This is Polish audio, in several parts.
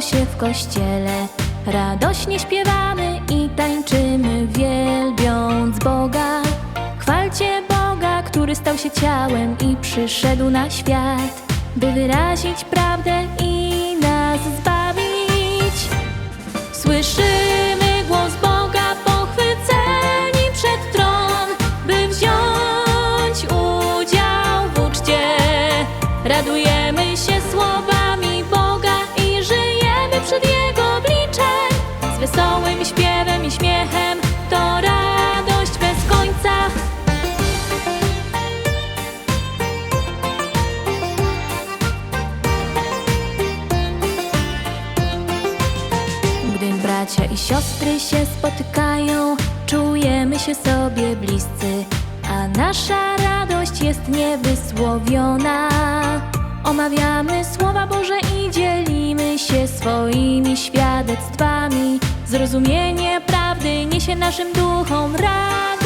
się w kościele. Radośnie śpiewamy i tańczymy, wielbiąc Boga. Chwalcie Boga, który stał się ciałem i przyszedł na świat, by wyrazić prawdę i nas zbawić. Słyszymy głos Boga pochwyceni przed tron, by wziąć udział w uczcie. Radujemy wesołym śpiewem i śmiechem to radość bez końca. Gdy bracia i siostry się spotykają, czujemy się sobie bliscy, a nasza radość jest niewysłowiona. Omawiamy słowa Boże i dzielimy się swoimi świadectwami. Zrozumienie prawdy niesie naszym duchom radość.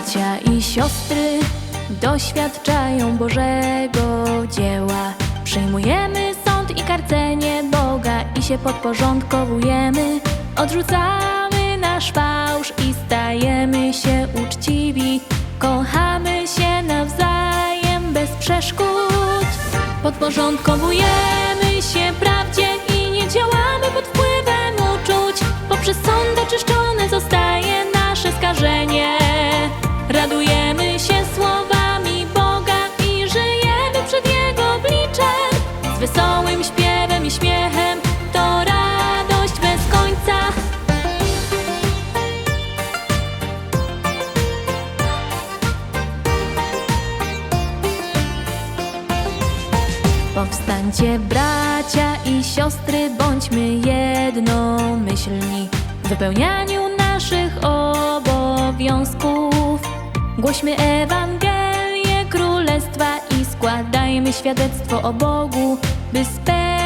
Bracia i siostry doświadczają Bożego dzieła. Przyjmujemy sąd i karcenie Boga i się podporządkowujemy. Odrzucamy nasz fałsz i stajemy się uczciwi. Kochamy się nawzajem bez przeszkód. Podporządkowujemy Powstańcie bracia i siostry, bądźmy jednomyślni w wypełnianiu naszych obowiązków. Głośmy Ewangelię Królestwa i składajmy świadectwo o Bogu, by spełniać